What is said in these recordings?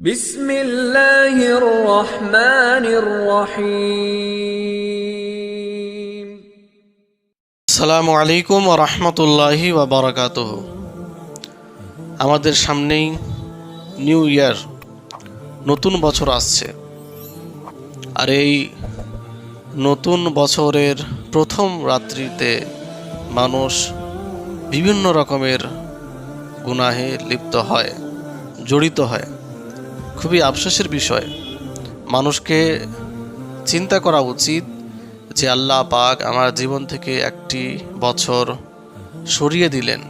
বিসমিল্লাহির রহমানির রহিম আসসালামু আলাইকুম ওয়া রাহমাতুল্লাহি ওয়া বারাকাতুহু। আমাদের সামনেই নিউ ইয়ার, নতুন বছর আসছে। আর এই নতুন বছরের প্রথম রাত্রিতে মানুষ বিভিন্ন রকমের গুনাহে লিপ্ত হয়, জড়িত হয়। খুবই আফসোসের বিষয়। মানুষকে চিন্তা করা উচিত যে আল্লাহ পাক আমার জীবন থেকে একটি বছর সরিয়ে দিলেন।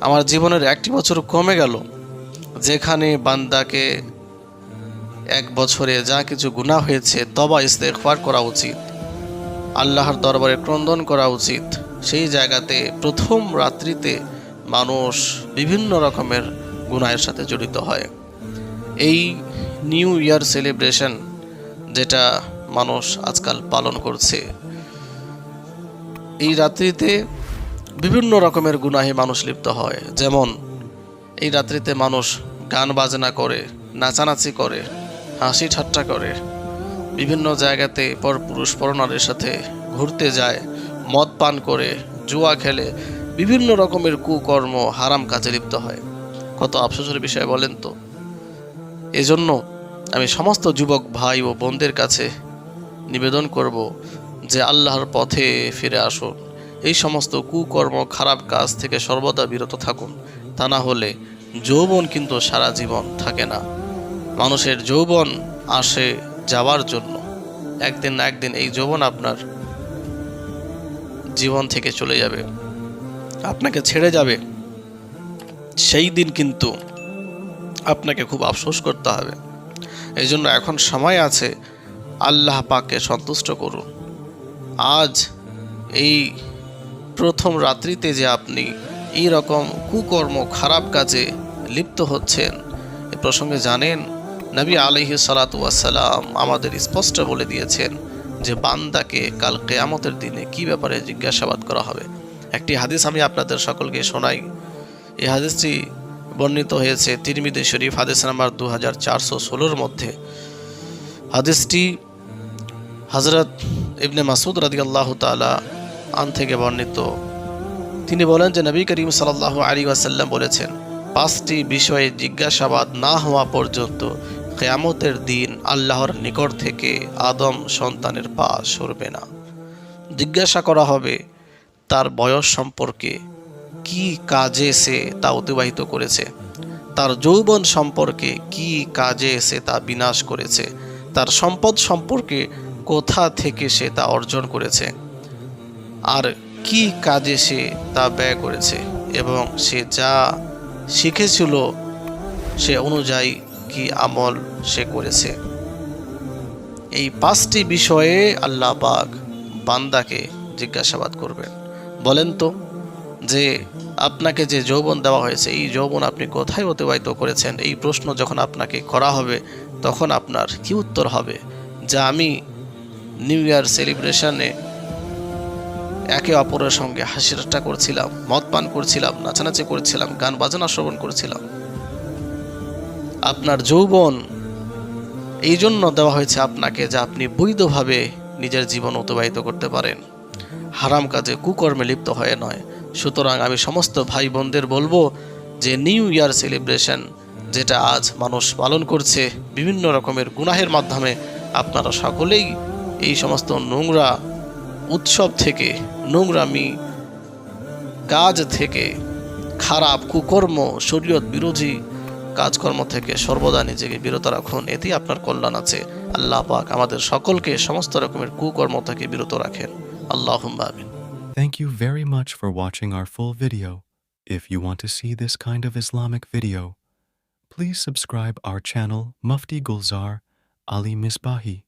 আমার জীবনের একটি বছর কমে গেল, যেখানে বান্দাকে এক বছরে যা কিছু গুনাহ হয়েছে, তবা, ইস্তেগফার করা উচিত। আল্লাহর দরবারে ক্রন্দন করা উচিত। সেই জায়গাতে প্রথম রাত্রিতে মানুষ বিভিন্ন রকমের গুণায়ের সাথে জড়িত হয়। এই নিউ ইয়ার সেলিব্রেশন যেটা মানুষ আজকাল পালন করছে। এই রাত্রিতে বিভিন্ন রকমের গুনাহে মানুষ লিপ্ত হয়। যেমন এই রাত্রিতে মানুষ গান বাজনা করে, নাচানাচি করে, হাসি ঠাট্টা করে। বিভিন্ন জায়গাতে পরপুরুষ পরনারীর সাথে ঘুরতে যায়, মদ পান করে, জুয়া খেলে, বিভিন্ন রকমের কুকর্ম হারাম কাজে লিপ্ত হয়। কত আফসোসের বিষয় বলেন তো? এজন্য আমি সমস্ত যুবক ভাই ও বোনদের কাছে নিবেদন করব যে আল্লাহর পথে ফিরে আসুন। এই সমস্ত কুকর্ম, খারাপ কাজ থেকে সর্বদা বিরত থাকুন। তা না হলে যৌবন কিন্তু সারা জীবন থাকে না। মানুষের যৌবন আসে যাওয়ার জন্য। একদিন না একদিন এই যৌবন আপনার জীবন থেকে চলে যাবে। আপনাকে ছেড়ে যাবে। সেই দিন কিন্তু আপনাকে খুব আফসোস করতে হবে। এই জন্য এখন সময় আছে, আল্লাহ পাককে সন্তুষ্ট করুন। আজ এই প্রথম রাত্রিতে যে আপনি এই রকম কুকর্ম, খারাপ কাজে লিপ্ত হচ্ছেন, এ প্রসঙ্গে জানেন, নবী আলহি সালাতাম আমাদের স্পষ্ট বলে দিয়েছেন যে বান্দাকে কাল কেয়ামতের দিনে কি ব্যাপারে জিজ্ঞাসাবাদ করা হবে। একটি হাদিস আমি আপনাদের সকলকে শোনাই। এই হাদিসটি বর্ণিত হয়েছে তিরমিদে শরীফ, হাদিস নাম্বার দু হাজার চারশো ষোলোর মধ্যে। হাদিসটি হজরত ইবনে মাসুদ রাদি আল্লাহ তালা আন থেকে বর্ণিত। তিনি বলেন যে নবী করিম সাল্লাহ আলী ওয়াসাল্লাম বলেছেন, পাঁচটি বিষয়ে জিজ্ঞাসাবাদ না হওয়া পর্যন্ত কেয়ামতের দিন আল্লাহর নিকট থেকে আদম সন্তানের পা সরবে না। জিজ্ঞাসা করা হবে তার বয়স সম্পর্কে কি কাজে সে তা অতিবাহিত করেছে? তার যৌবন সম্পর্কে কি কাজে সে তা বিনাশ করেছে? তার সম্পদ সম্পর্কে কোথা থেকে সে তা অর্জন করেছে? আর কি কাজে সে তা ব্যয় করেছে? এবং সে যা শিখেছিল, সে অনুযায়ী কি আমল সে করেছে? এই পাঁচটি বিষয়ে আল্লাহ পাক বান্দাকে জিজ্ঞাসাবাদ করবেন। বলেন তো যে আপনাকে যে যৌবন দেওয়া হয়েছে, এই যৌবন আপনি কোথায় অতিবাহিত করেছেন? এই প্রশ্ন যখন আপনাকে করা হবে, তখন আপনার কি উত্তর হবে? যা আমি নিউ ইয়ার সেলিব্রেশনে একে অপরের সঙ্গে হাসি করছিলাম, মদ পান করছিলাম, নাচানাচি করছিলাম, গান বাজনা শ্রবণ করছিলাম। আপনার যৌবন এই জন্য দেওয়া হয়েছে আপনাকে যে আপনি বৈধভাবে নিজের জীবন অতিবাহিত করতে পারেন। হারাম কাজে কুকর্মে লিপ্ত হয়ে নয়। সুতরাং আমি সমস্ত ভাই বোনদের বলব যে নিউ ইয়ার সেলিব্রেশন, যেটা আজ মানুষ পালন করছে বিভিন্ন রকমের গুনাহের মাধ্যমে, আপনারা সকলেই এই সমস্ত নোংরা উৎসব থেকে, নোংরামি কাজ থেকে, খারাপ কুকর্ম, শরীয়ত বিরোধী কাজকর্ম থেকে সর্বদা নিজেকে বিরত রাখুন। এতেই আপনার কল্যাণ আছে। আল্লাহ পাক আমাদের সকলকে সমস্ত রকমের কুকর্ম থেকে বিরত রাখেন। আল্লাহ আমিন। Thank you very much for watching our full video. If you want to see this kind of Islamic video, please subscribe our channel Mufti Gulzar Ali Misbahi.